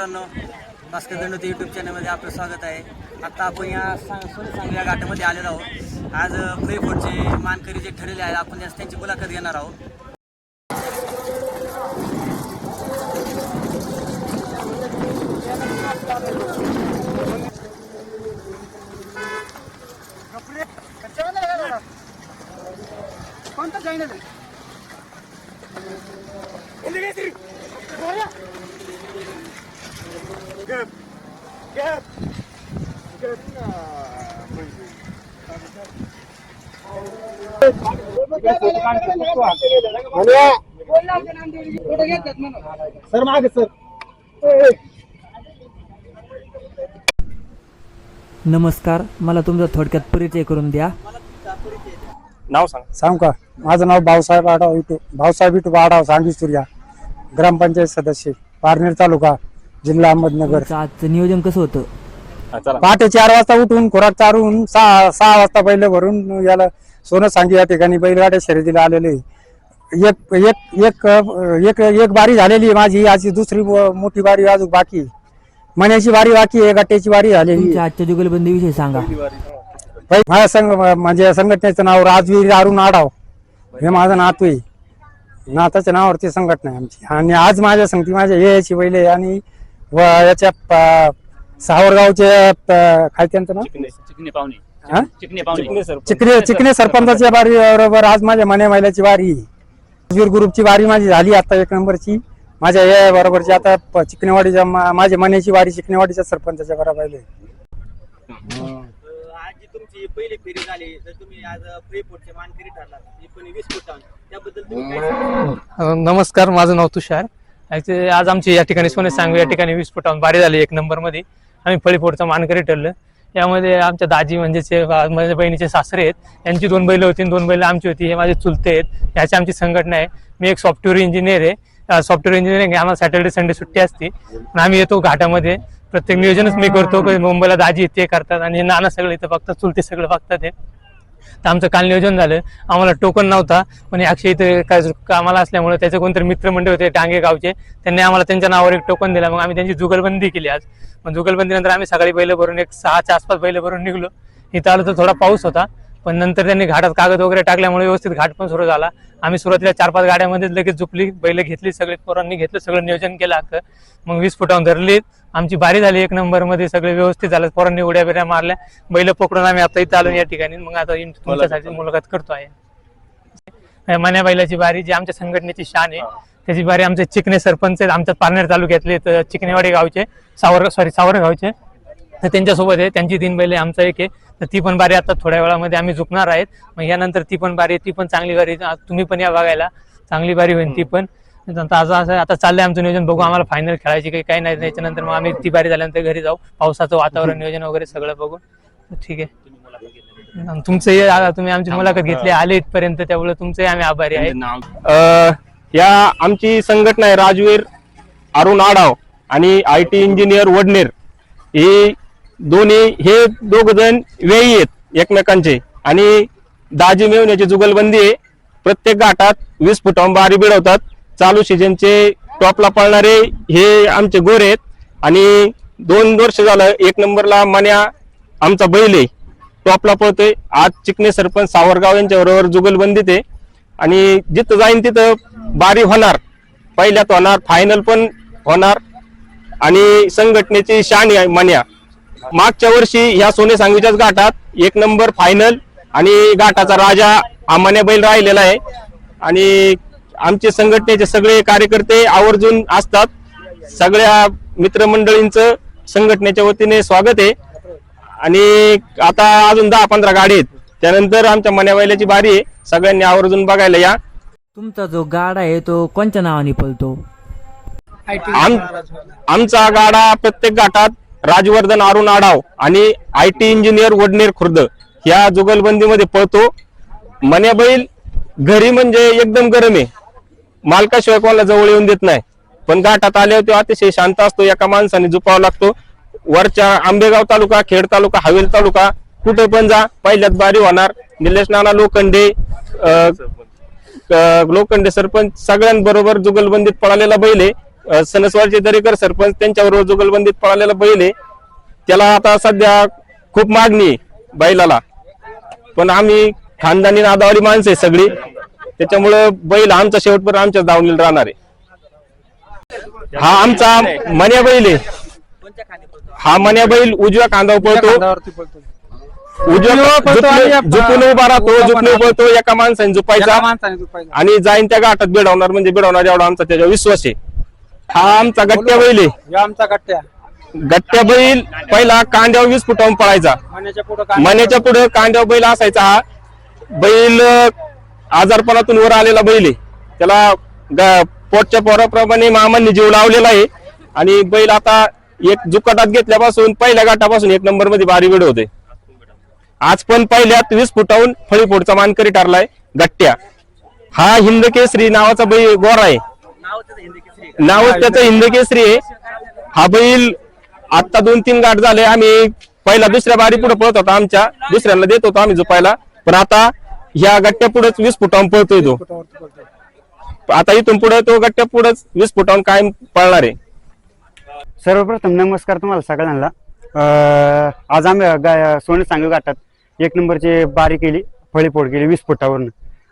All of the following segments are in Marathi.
मित्रांनो भास्कर दंडोते यूट्यूब चॅनलमध्ये आपलं स्वागत आहे. आता आपण या सांग सोने सांगल्या घाटामध्ये आलेलो आहोत. आज फ्रीफोडचे मानकरी जे ठरलेले आहेत आपण आज त्यांची मुलाखत घेणार आहोत. कोणता सर मागे सर नमस्कार मला तुमचा थोडक्यात परिचय करून द्या. नाव सांग. सांग का? माझं नाव भाऊसाहेब आढाव इटू भाऊसाहेब इटू आढाव सांगी सूर्या ग्रामपंचायत सदस्य पारनेर तालुका. जिल्हा अहमदनगर. तुमचं आजचं नियोजन कसं होतं? चला. पहाटे चार वाजता उठून खुराक चारून सहा सहा वाजता बैल भरून याला सोनं सांगी या ठिकाणी बैलगाड्या शर्यतीला आलेले. एक एक एक एक एक बारी झालेली आहे माझी आजची दुसरी मो- मोठी बारी अजून बाकी. आहे. मण्याची बारी बाकी आहे गट्ट्याची बारी झालेली आहे. तुमच्या आजच्या जुगलबंदीविषयी सांगा. भाई, माझ्या संघ म्हणजे संघटनेचं नाव राजवीर अरुण आडाव हे माझं नातू आहे. नाताच्या नावावरती संघटना आहे आमची. आणि आज माझ्या संगती माझ्या हे याची बैले आणि व याच्या प- काय त्यांचं नाव चिकने पाहुणे हा? चिकने पाहुणे चिकने चिकने सरपंचाच्या बारी बरोबर आज माझ्या मने महिलाची वारी. राजवीर ग्रुपची वारी माझी झाली आता एक नंबरची माझ्या या बरोबरची आता प- चिकनेवाडीच्या मा- माझ्या मण्याची वारी चिकनेवाडीच्या सरपंचाच्या बरोबर आहे. आज जी तुमची पहिली फेरी झाली तर तुम्ही आज फ्रीफोडचे मानकरी ठरलात पण वीस फुटावर त्याबद्दल तुम्ही काय सांगाल? अ, नमस्कार माझं नाव तुषार आज आमची या ठिकाणी सोने सांगू या ठिकाणी वीस फुटाहून बारी झाली एक नंबरमध्ये. आम्ही फळीफोडचा मानकरी ठरलं. यामध्ये आमच्या दाजी म्हणजे माझ्या बहिणीचे सासरे आहेत. यांची दोन बैलं होती आणि दोन बैलं आमची होती. हे माझे चुलते आहेत. याची आमची संघटना आहे. मी एक सॉफ्टवेअर इंजिनियर आहे. सॉफ्टवेअर इंजिनिअरिंग आम्हाला सॅटर्डे संडे सुट्टी असते. आणि आम्ही येतो घाटामध्ये. प्रत्येक नियोजनच मी करतो. मुंबईला दाजी ते करतात. आणि नाना सगळे इथं बघतात चुलते सगळं बघतात हे तर आमचं काल नियोजन झालं. आम्हाला टोकन नव्हता पण अक्षय इथे काय कामाला असल्यामुळे त्याचे कोणतरी मित्रमंडळ होते टांगे गावचे त्यांनी आम्हाला त्यांच्या नावावर एक टोकन दिला. मग आम्ही त्यांची जुगलबंदी केली आज. मग जुगलबंदी नंतर आम्ही सकाळी बैल भरून एक सहाच्या आसपास बैल भरून निघलो. इथं आलो तर थोडा पाऊस होता. पण नंतर त्यांनी घाटात कागद वगैरे टाकल्यामुळे व्यवस्थित घाट पण सुरू झाला. आम्ही सुरुवातीला चार पाच गाड्यामध्येच लगेच झुपली बैल घेतली सगळे पोरांनी घेतलं सगळं नियोजन केलं अख्खं मग वीस फुटावून धरली. आमची बारी झाली एक नंबरमध्ये सगळे व्यवस्थित झालं. पोरांनी उड्या बिड्या मारल्या. बैल पकडून आम्ही आता इथं आलो या ठिकाणी. मग आता तुमच्यासाठी मुलाखत करतो आहे. मन्या बैलाची बारी जी आमच्या संघटनेची शान आहे. त्याची बारी आमचे चिकणे सरपंच आहेत. आमच्या पारनेर तालुक्यातले तर चिकनेवाडी गावचे सावर सॉरी सावर गावचे तर त्यांच्यासोबत आहे. त्यांची तीन बैल आहे आमचा एक आहे. तर ती पण बारी आता थोड्या वेळामध्ये आम्ही झुकणार आहेत. मग यानंतर ती पण बारी आहे, ती पण चांगली बारी तुम्ही पण या बघायला. चांगली बारी होईल ती पण. नंतर आज असं आता चाललंय आमचं नियोजन. बघू आम्हाला फायनल खेळायची काही काही नाही. त्याच्यानंतर मग आम्ही ती बारी झाल्यानंतर घरी जाऊ. पावसाचं वातावरण नियोजन वगैरे सगळं बघून. ठीक आहे. आ- तुम्ही आमची मुलाखत घेतली. आले इथपर्यंत त्यामुळे तुमचंही आम्ही आभारी आहे. या आमची संघटना आहे राजवीर अरुण आडाव आणि आय टी इंजिनियर वडनेर. हे दोन्ही हे दोघ जण वेळी आहेत एकमेकांचे. आणि दाजी मिळवण्याची जुगलबंदी आहे. प्रत्येक घाटात वीस फुटाहून बारी बिडवतात. चालू सीजनचे टॉपला पळणारे हे आमचे गोरे आहेत. आणि दोन वर्ष झालं एक नंबरला मन्या आमचा बैल आहे. टॉपला पळतोय. आज चिकणे सरपंच सावरगाव यांच्या बरोबर जुगलबंदीत आहे. आणि जिथं जाईन तिथं बारी होणार. पहिल्यात होणार फायनल पण होणार. आणि संघटनेची शान आहे मन्या. मागच्या वर्षी ह्या सोने सांगवीच्याच घाटात एक नंबर फायनल आणि घाटाचा राजा मन्या बैल राहिलेला आहे. आणि आमचे संघटनेचे सगळे कार्यकर्ते आवर्जून असतात. सगळ्या मित्रमंडळींचं संघटनेच्या वतीने स्वागत आहे. आणि आता अजून दहा पंधरा गाडी आहेत. त्यानंतर आमच्या मन्या बैलाची बारी आहे. सगळ्यांनी आवर्जून बघायला या. तुमचा जो गाडा आहे तो कोणत्या नावाने पळतो? आम आमचा गाडा प्रत्येक घाटात राजवर्धन अरुण आडाव आणि I T engineer Vadner Khurd या जुगलबंदीमध्ये पळतो. मन्या बैल घरी म्हणजे एकदम गरम आहे. मालकाशिवाय कोणाला जवळ येऊन देत नाही. पण घाटात आल्यावर तो अतिशय शांत असतो एका माणसाने झुपावा लागतो. वरच्या आंबेगाव तालुका खेड तालुका हवेल तालुका कुठे पण जा पहिल्यात बारी होणार. निलेश नाना लोखंडे लोखंडे सरपंच सगळ्यांबरोबर जुगलबंदीत पळालेला बैल आहे. सणसवारचे दरेकर सरपंच त्यांच्यावर जुगलबंदीत पळालेला बैल आहे. त्याला आता सध्या खूप मागणी आहे बैलाला. पण आम्ही खानदानी नादावाली माणसं आहे सगळी. त्याच्यामुळं बैल आमचा शेवटपर्यंत आमच्या दावणीला राहणार आहे. हा आमचा मन्या बैल आहे. हा मन्या बैल उजव्या कांदावर पळतो. उजव्या उभा राहतो झुकून पळतो एका माणसाने झुपायचा. आणि जाईन त्या गाठात बिडवणार म्हणजे बिडवणार एवढा आमचा त्याच्यावर विश्वास आहे. हा आमचा गट्ट्या बैल आहे. आमचा गट्ट्या. गट्ट्या बैल पहिला कांद्यावर वीस फुटावून पळायचा. मण्याच्या पुढं मण्याच्या पुढे कांद्यावर बैल असायचा. हा बैल अं, आजारपणातून वर आलेला बैल आहे. त्याला ग- पोटच्या पोराप्रमाणे मामांनी जीव लावलेला आहे. आणि बैल आता एक जुकाटात घेतल्यापासून पहिल्या गाठापासून एक नंबरमध्ये बारी वेळ होते आज पण पहिल्यात वीस फुटाहून फळीफोडचा मानकरी ठरलाय गट्ट्या. हा हिंद केसरी नावाचा बैल गोरा आहे. नावच त्याचं हिंद केसरी आहे. हा बैल आता दोन तीन गाठ झाले. आम्ही पहिला दुसऱ्या बारी पुढे पळत होता आमच्या. दुसऱ्यांना देत होतो आम्ही झोपायला. पण आता ह्या गट्ट्या पुढेच वीस फुटावून पळतोय तो. आता इथून पुढे तो गट्ट्या पुढेच वीस फुटावून कायम पळणार आहे. सर्वप्रथम नमस्कार तुम्हाला सगळ्यांना. अं, आज आम्ही गा- सोने सांगू घाटात एक नंबरची बारी केली फळीफोड केली वीस फुटावरनं.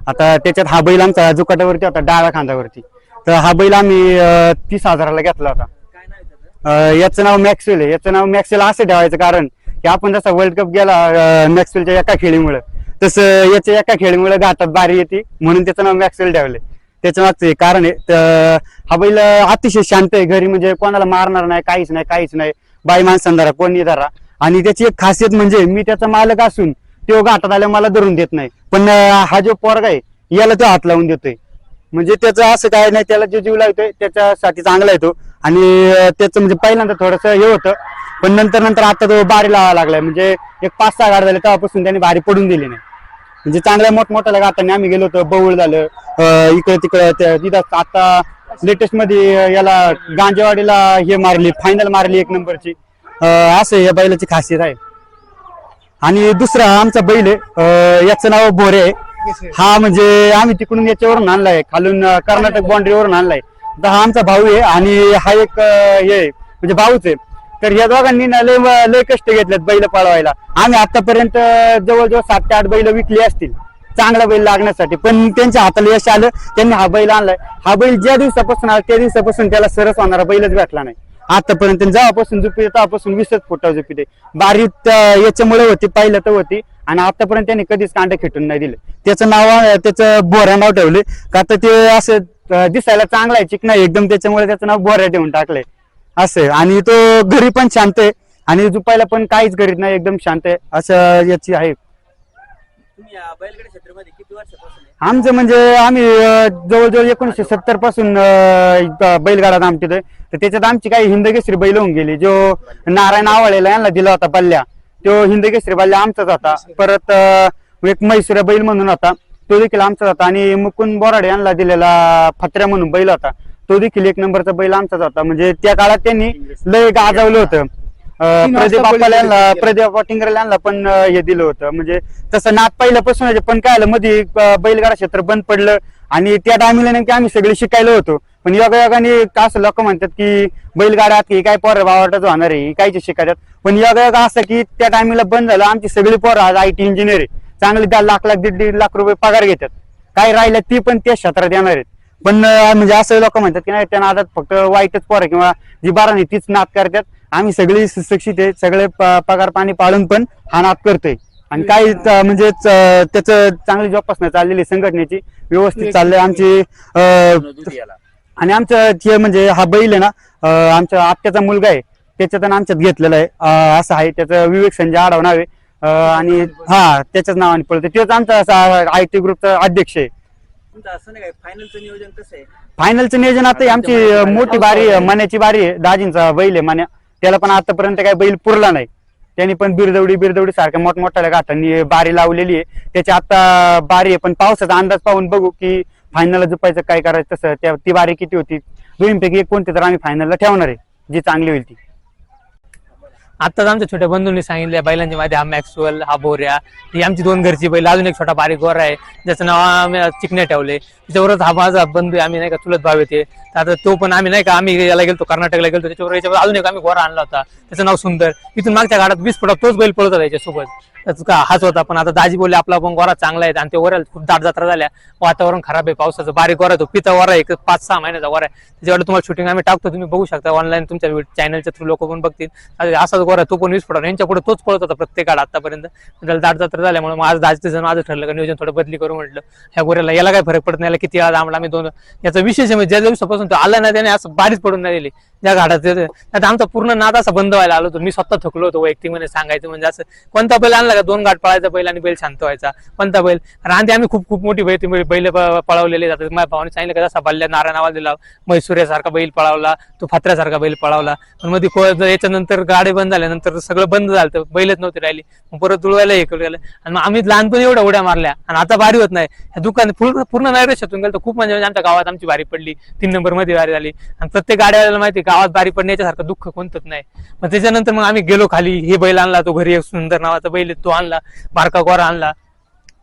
आता त्याच्यात हा बैल आमचा जुकाटावरती होता डाव्या खांद्यावरती तर हा बैल आम्ही अं, तीस हजाराला घेतला होता. काय नाव आहे त्याचं? अं, याचं नाव मॅक्सवेल आहे. याचं नाव मॅक्सवेल असं ठेवायचं कारण की आपण जसा वर्ल्ड कप गेला अं, मॅक्सवेलच्या एका खेळीमुळे तसं याच्या एका खेळीमुळे घाटात बारी येते म्हणून त्याचं नाव मॅक्सवेल ठेवले त्याच्या मागचं हे कारण आहे. तर हा बैल अतिशय शांत आहे. घरी म्हणजे कोणाला मारणार नाही काहीच नाही काहीच नाही. बाई माणसांना धरा कोणी धरा. आणि त्याची एक खासियत म्हणजे मी त्याचा मालक असून तो घाटात आल्या मला धरून देत नाही. पण अं, हा जो पोरगा आहे याला तो हात लावून देतोय. म्हणजे त्याचं असं काय नाही त्याला जो जीव लावतोय त्याच्यासाठी चांगला येतो आणि त्याचं म्हणजे पहिल्यांदा थोडस हे होतं पण नंतर नंतर आता तो बारी लावा लागलाय. म्हणजे एक पाच सहा गाड झाले तेव्हापासून त्याने बारी पडून दिली नाही. म्हणजे चांगल्या मोठमोठ्या गाठाने आम्ही गेलो होतो बवळ झालं इकडे तिकडे तिथं आता लेटेस्टमध्ये याला गांजेवाडीला हे मारली फायनल मारली एक नंबरची. अं, असं या बैलाची खासियत आहे. आणि दुसरा आमचा बैल आहे याचं नाव भोरे आहे. हा म्हणजे आम्ही तिकडून याच्यावरून आणलाय खालून कर्नाटक बाउंड्रीवरून आणलाय. तर हा आमचा भाऊ आहे आणि हा एक हे म्हणजे भाऊच आहे. तर या दोघांनी ना लय लय कष्ट घेतलेत बैल पळवायला. आम्ही आतापर्यंत जवळजवळ सात ते आठ बैल विकली असतील चांगला बैल लागण्यासाठी. पण त्यांच्या हाताला यश आलं त्यांनी हा बैल आणलाय. हा बैल ज्या दिवसापासून आला त्या दिवसापासून त्याला सरस होणारा बैलच भेटला नाही. आतापर्यंत जेव्हापासून झुपी तेव्हापासून वीसच फुटा झुपी बारीक याच्यामुळे होती पाहिलं तर होती. आणि आतापर्यंत त्यांनी कधीच कांडे खेटून नाही दिले. त्याचं नाव त्याचं बोऱ्या नाव ठेवले. का तर ते असं दिसायला चांगला आहे चिकना एकदम त्याच्यामुळे त्याचं नाव बोऱ्या ठेवून टाकलंय. असं. आणि तो घरी पण शांत आहे. आणि झुपायला पण काहीच करीत नाही. एकदम शांत आहे. असं याची आहे. आमचं म्हणजे आम्ही जवळजवळ एकोणीसशे सत्तरपासून बैलगाडा आमटितोय तर त्याच्यात आमची काही हिंदकेसरी बैल होऊन गेली. जो नारायण आवाळेला यांना दिला होता बल्ल्या तो हिंदकेसरी बल्ल्या आमचाच होता. परत अं, एक म्हैसुऱ्या बैल म्हणून होता. तो देखील आमचाच होता. आणि मुकुंद बोराडे यांना दिलेला फत्र्या म्हणून बैल होता. तो देखील एक नंबरचा बैल आमचाच होता. म्हणजे त्या काळात त्यांनी लय गाजवलं होतं. अं, प्रदीप बाप्पाला यांना प्रदीप पाटिंगर यांना पण अं, हे दिलं होतं. म्हणजे तसं नात पहिल्यापासून आहे, पण काय आलं मध्ये अं, बैलगाडा क्षेत्र बंद पडलं. आणि त्या टायमिंगला नेमके आम्ही सगळे शिकायला होतो. पण योगा योगाने असं लोक म्हणतात की बैलगाड्यात की काय पोरं बावटाच होणार आहे कायचे शिकायच्यात पण योगा योगा असं की त्या टायमिंगला बंद झालं आमची सगळी पोरं आज आय टी इंजिनियर आहे. चांगले दहा लाख लाख दीड दीड लाख रुपये पगार घेतात. काय राहिलं ती पण त्या क्षेत्रात येणार आहेत. पण म्हणजे असं लोक म्हणतात की नाही त्या नादात फक्त वाईटच पोरं किंवा जी बारा नाही तीच नाद करतात. आम्ही सगळी सुशिक्षित आहे सगळे पगार पाणी पाळून पण हा नाद करतोय. आणि काही म्हणजे त्याचं चांगली जोपासना चाललेली आहे संघटनेची. व्यवस्थित चाललंय आमची अं, आणि आमचं जे म्हणजे हा बैल आहे ना अं, आमच्या आत्याचा मुलगा आहे त्याच्यात आमच्यात घेतलेला आहे. अं, असं आहे त्याचं विवेक संजय आढाव नाव आहे अं, आणि हा त्याच्याच नावाने पळतो तेच आमचा आय टी ग्रुपचा अध्यक्ष आहे. तुमचं असं नाही काय फायनलचं नियोजन कसं आहे? फायनलचं नियोजन आता ही आमची अं, मोठी बारी आहे, मण्याची बारी आहे. दाजींचा बैल आहे मन्या त्याला पण आतापर्यंत काही बैल पुरला नाही. त्यांनी पण बिरदवडी बिरदवडी सारख्या मोठमोठ्या घाटांनी बारी लावलेली आहे. त्याची आता बारी आहे पण पावसाचा अंदाज पाहून बघू की फायनलला झुपायचं काय करायचं तसं त्या ती बारी किती होती? दोन्हीपैकी एक कोणती तर आम्ही फायनलला ठेवणार आहे जी चांगली होईल ती. आताच आमच्या छोट्या बंधूंनी सांगितलं बैलांच्या मध्ये हा मॅक्सवेल हा बोऱ्या ही आमची दोन घरची बैल अजून एक छोटा बारीक गोरा आहे ज्याचं नाव आम्ही चिकण्या ठेवले त्याच्यावरच हा माझा बंधू आहे, आम्ही नाही का चुलत भाव येते आता तो पण आम्ही नाही का आम्ही याला गेलो कर्नाटकला गेलो त्याच्यावर याच्यावर अजून एक आम्ही गोरा आणला होता. त्याचं नाव सुंदर. इथून मागच्या गाडात वीस फुटात तोच बैल पळत होता त्याच्यासोबत. का हाच होता. पण आता दाजी बोलले आपला पण गोरा चांगला आहे. आणि ते गोऱ्याला खूप दाट जात्रा झाल्या. वातावरण खराब आहे पावसाचं बारीक गोरा आहे. तो पिता वरा आहे एक पाच सहा महिन्याचा वरा आहे. त्याच्यावर तुम्हाला शूटिंग आम्ही टाकतो तुम्ही बघू शकता. ऑनलाईन तुमच्या चॅनलच्या थ्रू लोक पण बघतील. असाच गोरा आहे, तो पण वीस फुटा यांच्या पुढे तोच पळत होता प्रत्येक गाड आतापर्यंत. त्याला दाट जात्रा झाल्यामुळे मग आज दाजीचं जण आज ठरलं का नियोजन थोडं बदली करू म्हटलं. ह्या गोऱ्याला याला काय फरक पडत नाही याला किती आज आम्हाला आम्ही दोन याचा विशेष आहे म्हणजे ज्या दिवसापासून तो आला ना त्याने असं बारीच पडून नाही दिली ज्या घाटात आमचा पूर्ण नाद असा बंद व्हायला आलो होतो. मी स्वतः थकलो होतो वैयक्तिकमध्ये सांगायचं म्हणजे असं. कोणता बैल आणला का? दोन गाठ पळायचा बैल आणि बैल शांत व्हायचा. कोणता बैल? रांदे आम्ही खूप खूप मोठी बैल बैल पळवलेले जातात माझ्या भावाने सांगितलं का जसा बल्ल्या नारा दिला मैसुऱ्यासारखा बैल पळावला तो फात्र्यासारखा बैल पळावला. पण मध्ये को- याच्यानंतर गाडी बंद झाल्यानंतर सगळं बंद झालं बैलच नव्हती राहिली. मग परत जुळवायला हे केलं. आणि मग आम्ही लहानपणी एवढ्या उड्या मारल्या. आणि आता भारी होत नाही. ह्या दुकान पूर्ण पूर्ण नैरेशातून गेलं तर खूप म्हणजे आमच्या गावात आमची भारी पडली. तीन नंबर मध्ये बारी झाली. आणि प्रत्येक गाड्याला माहिती का गावात बारी पडण्यासारखं दुःख कोणतंच नाही. मग त्याच्यानंतर मग आम्ही गेलो खाली हे बैल आणला तो घरी एक सुंदर नावाचा बैल तो आणला बारका गोरा आणला.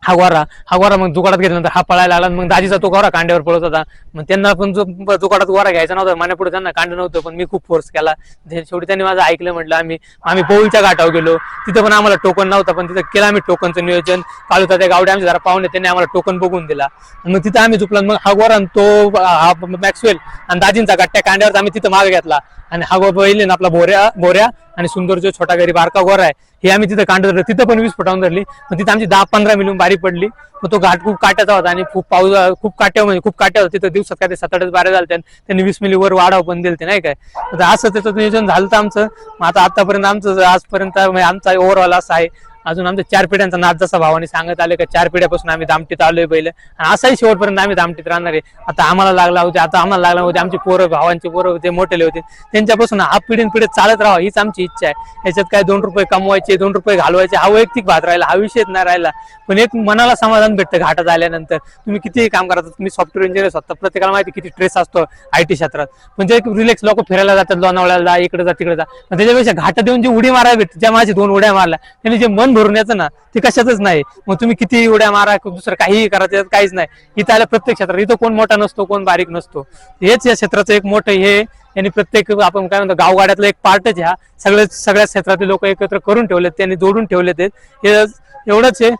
हा गोरा हा गोरा मग दुकानात घेतल्यानंतर हा पळायला आला मग दाजीचा तो गोरा कांड्यावर पळत होता. मग त्यांना पण जो दुकानात गोरा घ्यायचा नव्हता माने पुढे त्यांना कांड नव्हतं पण मी खूप फोर्स केला. शेवटी त्यांनी माझं ऐकलं म्हटलं आम्ही आम्ही पोळीच्या घाटावर गेलो. तिथं पण आम्हाला टोकन नव्हता पण तिथं केलं आम्ही टोकनचं नियोजन. कालू त्या गावडे आमच्या जरा पाहुणे त्यांनी आम्हाला टोकन बघून दिला. मग तिथं आम्ही झुकलो मग हा गोरा आणि तो हा मॅक्सवेल आणि दाजींचा गट्ट्या कांड्यावर आम्ही तिथं मागे घेतला. आणि हा गो बैल ना आपला बोऱ्या बोऱ्या आणि सुंदर जो छोटा घरी बारका गोरा आहे हे आम्ही तिथं कांड धरलं. तिथं पण वीस फुटावून धरली. मग तिथं आमची दहा पंधरा मिलियन बारी पडली. मग तो घाट खूप काट्याचा होता आणि खूप पाऊस खूप काट्या म्हणजे खूप काट्या होता तिथं दिवसात काय ते सात आठ बारा झाले त्यांनी वीस मिली वर वाढाव पण दिले नाही काय? तर असं त्याचं नियोजन झालं तर आमचं. मग आता आतापर्यंत आमचं आजपर्यंत म्हणजे आमचा ओव्हरऑल असा आहे. अजून आमच्या चार पिढ्यांचा नाद जसा भावाने सांगत आले का चार पिढ्यापासून आम्ही दामटीत आलोय पहिले. आणि असाही शेवटपर्यंत आम्ही दामटीत राहणार आहे. आता आम्हाला लागला होते आता आम्हाला लागला होते आमचे पोरं भावांचे पोरं होते मोठेले होते. त्यांच्यापासून हा पिढीन पिढी चालत राहावं हीच आमची इच्छा आहे. याच्यात काय दोन रुपये कमवायचे दोन रुपये घालवायचे हा वैयक्तिक भात राहिला हा विषयच नाही राहिला. पण एक मनाला समाधान भेटतं घाटात आल्यानंतर. तुम्ही कितीही काम करता तुम्ही सॉफ्टवेअर इंजिनियर स्वतः प्रत्येकाला माहिती किती स्ट्रेस असतो आय टी क्षेत्रात. म्हणजे एक रिलॅक्स लोक फिरायला जातात लोणावळ्याला इकडे जा तिकडे जा. त्याच्यापेक्षा घाटात देऊन जी उडी मारायला भेटते ज्या माझी दोन उड्या मारल्या त्यांनी जे मन भरून येतं ना ते कशातच नाही. मग तुम्ही किती उड्या मारा दुसरं काहीही करा त्याच्यात काहीच नाही. इथं आलं प्रत्येक क्षेत्रात. इथं कोण मोठा नसतो कोण बारीक नसतो. हेच या क्षेत्राचं एक मोठं हे यांनी प्रत्येक आपण काय म्हणतो गावगाड्यातलं एक पार्टच ह्या. सगळे सगळ्या क्षेत्रातील लोक एकत्र करून ठेवलेत त्यांनी जोडून ठेवलेत हे. एवढंच आहे.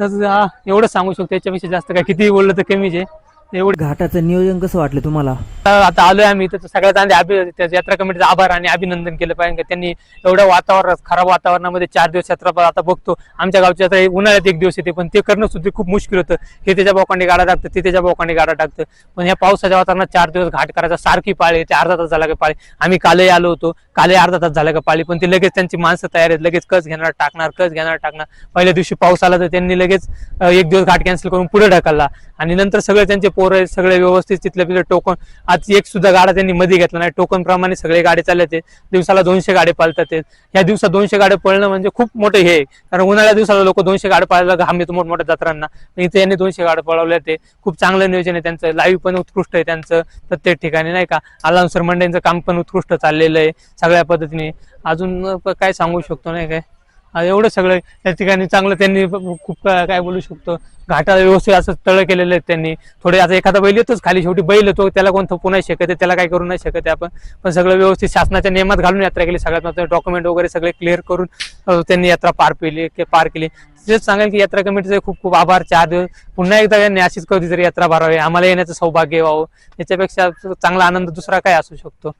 एवढं एवढंच सांगू शकतो. याच्यापेक्षा जास्त काय कितीही बोललं तर कमीच आहे. एवढं घाटाचं नियोजन कसं वाटलं तुम्हाला? आता आलोय आम्ही तर सगळ्यात आधी अभि त्या यात्रा कमिटीचा आभार आणि अभिनंदन केलं. पाहिजे का त्यांनी एवढ्या वातावरण खराब वातावरणामध्ये चार दिवस यात्रा आता बघतो. आमच्या गावची यात्रा उन्हाळ्यात एक दिवस येते. पण ते करणं सुद्धा खूप मुश्किल होतं. हे त्याच्या बोकांडी गाडा टाकतं ते त्याच्या बोकांडी गाडा टाकतं. पण ह्या पावसाच्या वातावरणात चार दिवस घाट करायचा सारखी पाळी ते अर्धा तास झाला का पाळी. आम्ही कालही आलो होतो. कालही अर्धा तास झाला का पाळी. पण ते लगेच त्यांची माणसं तयार आहेत. लगेच कस घेणार टाकणार कस घेणार टाकणार. पहिल्या दिवशी पाऊस आला तर त्यांनी लगेच एक दिवस घाट कॅन्सल करून पुढे ढकलला. आणि नंतर सगळे त्यांचे पोरं सगळे व्यवस्थित तिथल्या तिथलं टोकन. आज एक सुद्धा गाडा त्यांनी मध्ये घेतला नाही. टोकन प्रमाणे सगळे गाडी चालले दिवसाला दोनशे गाडी पाळतात या दिवसात दोनशे गाड्या पळणं म्हणजे खूप मोठं हे आहे. कारण उन्हाळ्या दिवसाला लोक दोनशे गाड्या पाळायला घाम येतो मोठमोठ्या जत्रांना. इथे यांनी दोनशे गाड्या पळवल्या ते खूप चांगलं नियोजन आहे त्यांचं. लाईव्ह पण उत्कृष्ट आहे त्यांचं प्रत्येक ठिकाणी नाही का? अलाउन्सर मंडळींचं काम पण उत्कृष्ट चाललेलं आहे सगळ्या पद्धतीने. अजून काय सांगू शकतो नाही काय? एवढं सगळं त्या ठिकाणी चांगलं त्यांनी खूप काय बोलू शकतो. घाटाला व्यवस्थित असं तळ केलेलं आहे त्यांनी. थोडे आता एखादा बैल येतोच खाली शेवटी बैल येतो त्याला कोण थोपू नाही शकत त्याला काय करू नाही शकत आपण. पण सगळं व्यवस्थित शासनाच्या नियमात घालून यात्रा केली. सगळ्यात महत्त्वाचं डॉक्युमेंट वगैरे सगळे क्लिअर करून त्यांनी यात्रा पार केली पार केली. तिथेच सांगेल की यात्रा कमिटीचे खूप खूप आभार. चार दिवस पुन्हा एकदा यांनी अशीच कधीतरी यात्रा भरावी. आम्हाला येण्याचं सौभाग्य व्हावं. याच्यापेक्षा चांगला आनंद दुसरा काय असू शकतो?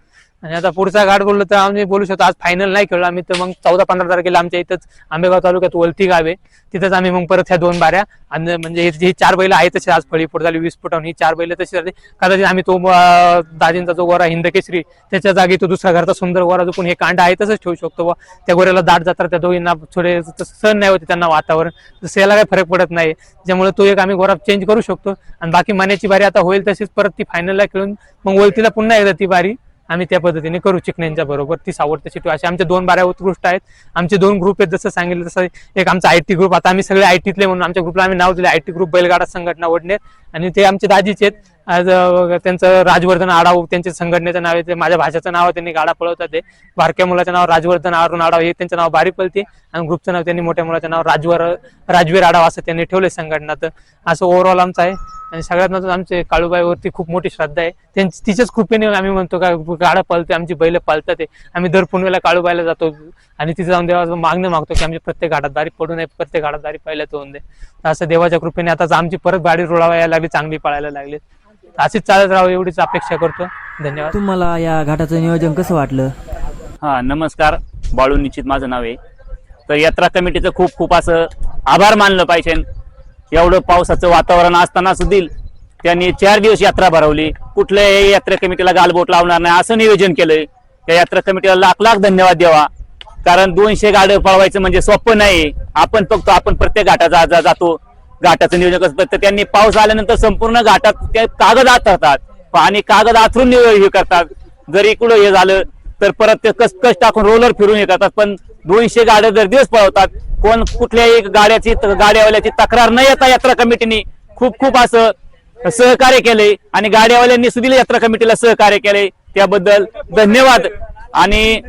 आणि आता पुढचा घाट बोललो तर आम्ही बोलू शकतो आज फायनल नाही खेळलो आम्ही तर मग चौदा पंधरा तारखेला आमच्या इथंच आंबेगाव तालुक्यात वलती गावे तिथंच आम्ही मग परत ह्या दोन बाऱ्या आणि म्हणजे हे- ही चार बैल आहेत तसे आज फळी फुट झाली वीस फुटावून. ही चार बैल तशी झाली कदाचित आम्ही तो दाजींचा जो गोरा हिंदकेसरी त्याच्या जागी तो दुसरा घरचा सुंदर गोरा जो पण हे कांड आहे तसंच ठेवू शकतो. बुवा. त्या गोऱ्याला दाट जातात त्या दोघींना थोडे सण नाही होते त्यांना वातावरण तसं याला काही फरक पडत नाही. त्यामुळे तो एक आम्ही गोरा चेंज करू शकतो. आणि बाकी मान्याची बारी आता होईल तशीच. परत ती फायनलला खेळून मग वळतीला पुन्हा एकदा ती बारी आम्ही त्या पद्धतीने करू चिकण्यांच्या बरोबर. ती सावडते शिटू अशा आमच्या दोन बाऱ्या उत्कृष्ट आहेत. आमचे दोन ग्रुप आहेत. जसं सांगितलं तसं एक आमचा आय टी ग्रुप आता आम्ही सगळे आय टीतले म्हणून आमच्या ग्रुपला आम्ही नाव दिले आय टी ग्रुप बैलगाडा संघटना ओढणे आणि ते आमचे दाजीचे आहेत. आज त्यांचं राजवर्धन आडाव त्यांच्या संघटनेचं नाव आहे ते माझ्या भाषेचं नाव त्यांनी गाडा पळवतात ते. बारक्या मुलाचं नाव राजवर्धन अरुण आडाव हे त्यांचं नाव बारी पळते आणि ग्रुपचं नाव त्यांनी मोठ्या मुलाचं नाव राजवर राजवीर आडाव असं त्यांनी ठेवले संघटना तर असं ओव्हरऑल आमचं आहे. आणि सगळ्यात आमचे काळूबाईवरती खूप मोठी श्रद्धा आहे. त्यांची तिच्याच कृपेने आम्ही म्हणतो का गाडा पळते आमची बैल पळतात आम्ही दर पूर्णवेला काळूबाईला जातो. आणि तिथे जाऊन देवाचं मागणं मागतो की आमची प्रत्येक घाटात दारी पडू नये प्रत्येक घाटात दारी पहिल्याच होऊन दे. असं देवाच्या कृपेने आता आमची परत गाडी रुळावायला लागली चांगली पळायला लागली. अशीच चालत राहावं एवढीच अपेक्षा करतो. धन्यवाद. तुम्हाला या घाटाचं नियोजन कसं वाटलं? हा नमस्कार. बाळू निश्चित माझं नाव आहे. तर यात्रा कमिटीचं खूप खूप असं आभार मानलं पाहिजे. एवढं पावसाचं वातावरण असताना सुद्धा त्यांनी चार दिवस यात्रा भरवली. कुठल्याही यात्रा कमिटीला गालबोट लावणार नाही असं नियोजन केलंय. त्या यात्रा कमिटीला लाख लाख धन्यवाद द्यावा. कारण दोनशे गाड्या पळवायचं म्हणजे सोपं नाही. आपण फक्त आपण प्रत्येक घाटाचा जा- जातो. घाटाचं नियोजन कसं तर त्यांनी पाऊस आल्यानंतर संपूर्ण घाटात ते कागद आथरतात. आणि कागद आथरून नि- हे करतात. जर इकडं हे झालं तर परत ते कस कस टाकून रोलर फिरून हे करतात. पण दोनशे गाड्या जर दिवस पळवतात कोण कुठल्याही गाड्याची गाड्यावाल्याची तक्रार न येता यात्रा कमिटीने खूप खूप असं सहकार्य केले आणि गाड्यावाल्यांनी सुद्धा यात्रा कमिटीला सहकार्य केले. त्याबद्दल धन्यवाद. आणि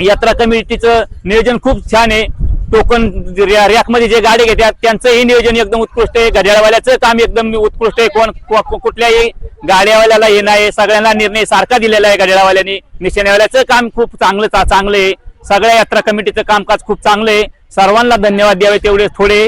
यात्रा कमिटीचं नियोजन खूप छान आहे. टोकन रॅकमध्ये जे गाडी घेतात त्यांचंही नियोजन एकदम उत्कृष्ट आहे. घड्याळवाल्याचं काम एकदम उत्कृष्ट आहे. कोण कुठल्याही गाड्यावाल्याला हे नाही सगळ्यांना निर्णय सारखा दिलेला आहे घड्याळवाल्यांनी. निशाण्यावाल्याचं काम खूप चांगलं चांगलं आहे. सगळ्या यात्रा कमिटीचं कामकाज खूप चांगलं आहे. सर्वांना धन्यवाद द्यावे तेवढे थोडे.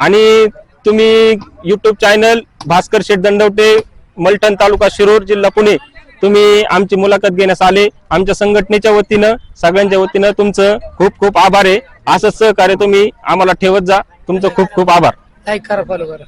आणि तुम्ही युट्यूब चॅनल भास्कर शेठ दंडवटे मलटण तालुका शिरूर जिल्हा पुणे. तुम्ही आमची मुलाखत घेण्यास आले. आमच्या संघटनेच्या वतीनं सगळ्यांच्या वतीनं तुमचं खूप खूप आभार आहे. असंच सहकार्य तुम्ही आम्हाला ठेवत जा. तुमचं खूप खूप आभार. लाईक करा फॉलो करा.